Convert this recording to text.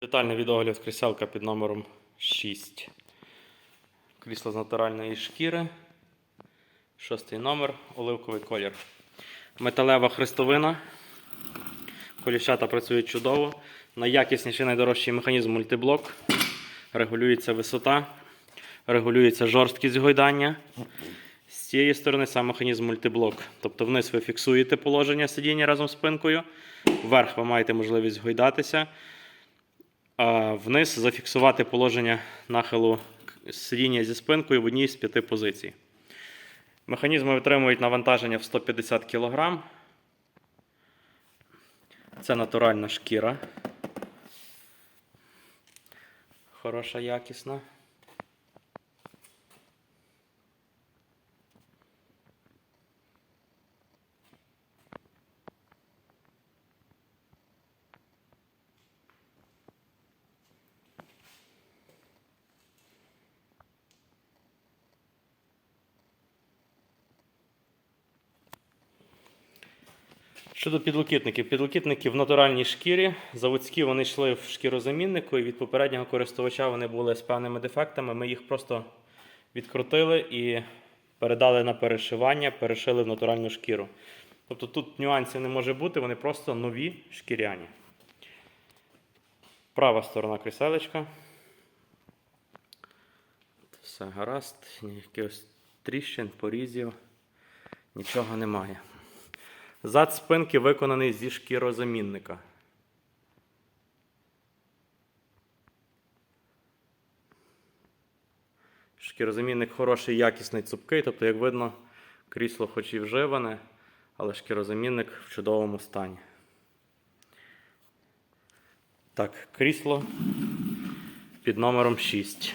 Детальний відогляд кріселка під номером 6. Крісло з натуральної шкіри. Шостий номер, оливковий колір. Металева хрестовина. Коліщата працюють чудово. Найякісніший найдорожчий механізм мультиблок. Регулюється висота, регулюється жорсткість гойдання. З цієї сторони сам механізм мультиблок. Тобто вниз ви фіксуєте положення сидіння разом з спинкою, вверх ви маєте можливість гойдатися, вниз зафіксувати положення нахилу сидіння зі спинкою в одній з п'яти позицій. Механізми витримують навантаження в 150 кг. Це натуральна шкіра. Хороша, якісна. Щодо підлокітників. Підлокітники в натуральній шкірі. Заводські вони йшли в шкірозаміннику, і від попереднього користувача вони були з певними дефектами. Ми їх просто відкрутили і передали на перешивання, перешили в натуральну шкіру. Тобто тут нюансів не може бути, вони просто нові шкіряні. Права сторона кріселечка. Все гаразд, якихось тріщин, порізів, нічого немає. Зад спинки виконаний зі шкірозамінника. Шкірозамінник хороший, якісний, цупкий, тобто, як видно, крісло хоч і вживане, але шкірозамінник в чудовому стані. Так, крісло під номером 6.